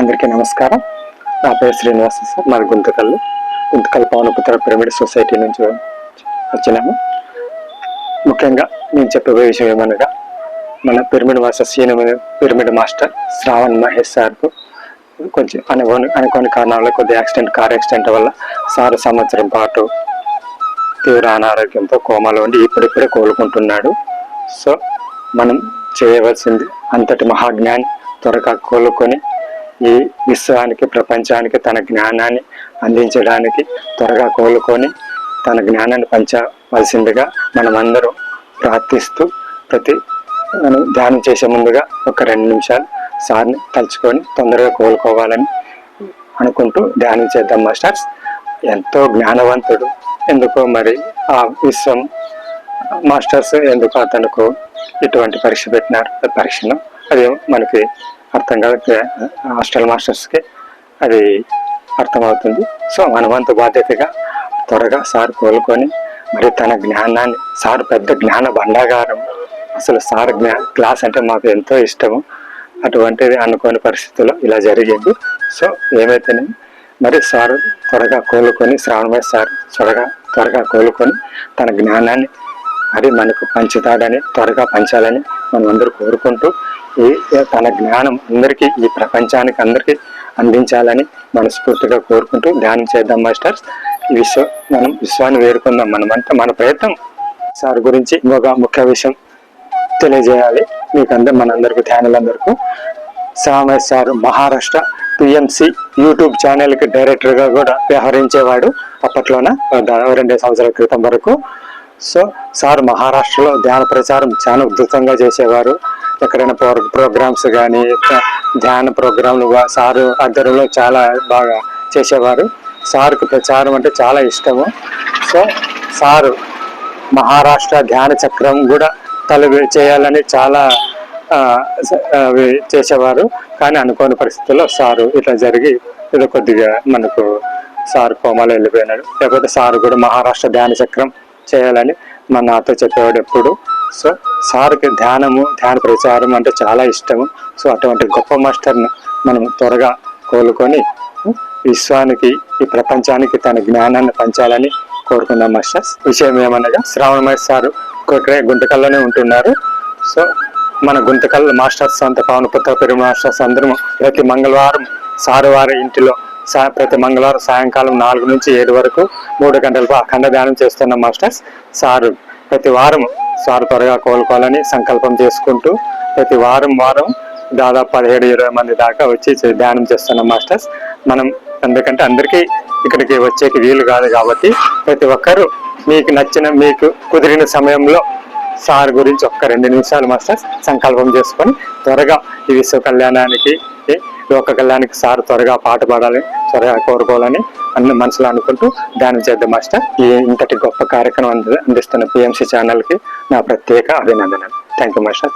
అందరికీ నమస్కారం. నా పేరు శ్రీనివాస సార్. మాది గుంతకల్లు. గుంతకల్ పవనపుత్ర పిరమిడ్ సొసైటీ నుంచి వచ్చినాము. ముఖ్యంగా నేను చెప్పబోయే విషయం ఏమనగా మన pyramid master senior pyramid master Shravan Mahesh సార్కు కొంచెం అనుకోని అనుకోని కారణాల కొద్ది యాక్సిడెంట్ కార్ యాక్సిడెంట్ వల్ల సార్ సంవత్సరం పాటు తీవ్ర అనారోగ్యంతో కోమాలో ఉండి ఇప్పుడిప్పుడే కోలుకుంటున్నాడు. సో మనం చేయవలసింది అంతటి మహాజ్ఞాని త్వరగా కోలుకొని ఈ విశ్వానికి ప్రపంచానికి తన జ్ఞానాన్ని అందించడానికి త్వరగా కోలుకొని తన జ్ఞానాన్ని పంచవలసిందిగా మనమందరం ప్రార్థిస్తూ ప్రతి మనం ధ్యానం చేసే ముందుగా ఒక రెండు నిమిషాలు సార్ని తలుచుకొని తొందరగా కోలుకోవాలని అనుకుంటూ ధ్యానం చేద్దాం మాస్టర్స్. ఎంతో జ్ఞానవంతుడు ఎందుకో మరి ఆ విశ్వం మాస్టర్స్ ఎందుకు అతనుకు ఇటువంటి పరీక్ష పెట్టినారు? పరీక్షను అది మనకి అర్థం కాదు హాస్టల్ మాస్టర్స్కి అది అర్థమవుతుంది. సో మనమంత బాధ్యతగా త్వరగా సార్ కోలుకొని మరి తన జ్ఞానాన్ని సార్ పెద్ద జ్ఞాన భండాగారం అసలు సార్ జ్ఞా క్లాస్ అంటే మాకు ఎంతో ఇష్టము. అటువంటిది అనుకోని పరిస్థితుల్లో ఇలా జరిగింది. సో ఏమైతేనే మరి సార్ త్వరగా కోలుకొని శ్రావణమయ్య సార్ త్వరగా త్వరగా కోలుకొని తన జ్ఞానాన్ని అది మనకు పంచుతాడని త్వరగా పంచాలని మనం అందరూ కోరుకుంటూ ఈ తన జ్ఞానం అందరికీ ఈ ప్రపంచానికి అందరికీ అందించాలని మనస్ఫూర్తిగా కోరుకుంటూ ధ్యానం చేద్దాం మాస్టర్స్. ఈ విశ్వ మనం విశ్వాన్ని వేరుకుందాం మనం అంటే మన ప్రయత్నం సార్ గురించి ఇంకొక ముఖ్య విషయం తెలియజేయాలి. మీకు అందరు మనందరికీ ధ్యానులందరికీ. Samayya sir Maharashtra PMC YouTube ఛానల్కి డైరెక్టర్గా కూడా వ్యవహరించేవాడు అప్పట్లోన రెండు సంవత్సరాల క్రితం వరకు. సో సార్ మహారాష్ట్రలో ధ్యాన ప్రచారం చాలా ఉధృతంగా చేసేవారు. ఎక్కడైనా ప్రో ప్రోగ్రామ్స్ కానీ ధ్యాన ప్రోగ్రాంలు సారు ఆధ్వర్యంలో చాలా బాగా చేసేవారు. సార్కు ప్రచారం అంటే చాలా ఇష్టము. సో సారు మహారాష్ట్ర ధ్యాన చక్రం కూడా తల చేయాలని చాలా చేసేవారు. కానీ అనుకోని పరిస్థితుల్లో సారు ఇట్లా జరిగి ఇది కొద్దిగా మనకు సార్ కోమాలో వెళ్ళిపోయినాడు. లేకపోతే సారు కూడా మహారాష్ట్ర ధ్యాన చక్రం చేయాలని మన నాతో చెప్పేవాడు ఎప్పుడు. సో సార్కి ధ్యానము ధ్యాన ప్రచారం అంటే చాలా ఇష్టము. సో అటువంటి గొప్ప మాస్టర్ను మనం త్వరగా కోలుకొని విశ్వానికి ఈ ప్రపంచానికి తన జ్ఞానాన్ని పంచాలని కోరుకున్నాం మాస్టర్స్. విషయం ఏమనగా శ్రావణ సారు గుంటకల్లోనే ఉంటున్నారు. సో మన గుంతకల్ మాస్టర్స్ అంత పవనపుత్ర పెరుగు మాస్టర్స్ అందరం ప్రతి మంగళవారం సారు వారి ఇంటిలో ప్రతి మంగళవారం సాయంకాలం నాలుగు నుంచి ఏడు వరకు మూడు గంటలకు అఖండ ధ్యానం చేస్తున్నాం మాస్టర్స్ సారు ప్రతి వారం సారు త్వరగా కోలుకోవాలని సంకల్పం చేసుకుంటూ ప్రతి వారం వారం దాదాపు పదిహేడు ఇరవై మంది దాకా వచ్చి ధ్యానం చేస్తున్నాం మాస్టర్స్. మనం ఎందుకంటే అందరికీ ఇక్కడికి వచ్చేకి వీలు కాదు కాబట్టి ప్రతి ఒక్కరూ మీకు నచ్చిన మీకు కుదిరిన సమయంలో సార్ గురించి ఒక్క రెండు నిమిషాలు మాస్టర్ సంకల్పం చేసుకొని త్వరగా ఈ విశ్వ కళ్యాణానికి లోక కళ్యాణానికి సార్ త్వరగా పాట పాడాలని త్వరగా కోరుకోవాలని అన్ని మనసులో అనుకుంటూ ధ్యానం చేద్దాం మాస్టర్. ఈ ఇంతటి గొప్ప కార్యక్రమం అందిస్తున్న పిఎంసి ఛానల్కి నా ప్రత్యేక అభినందనలు. Thank you master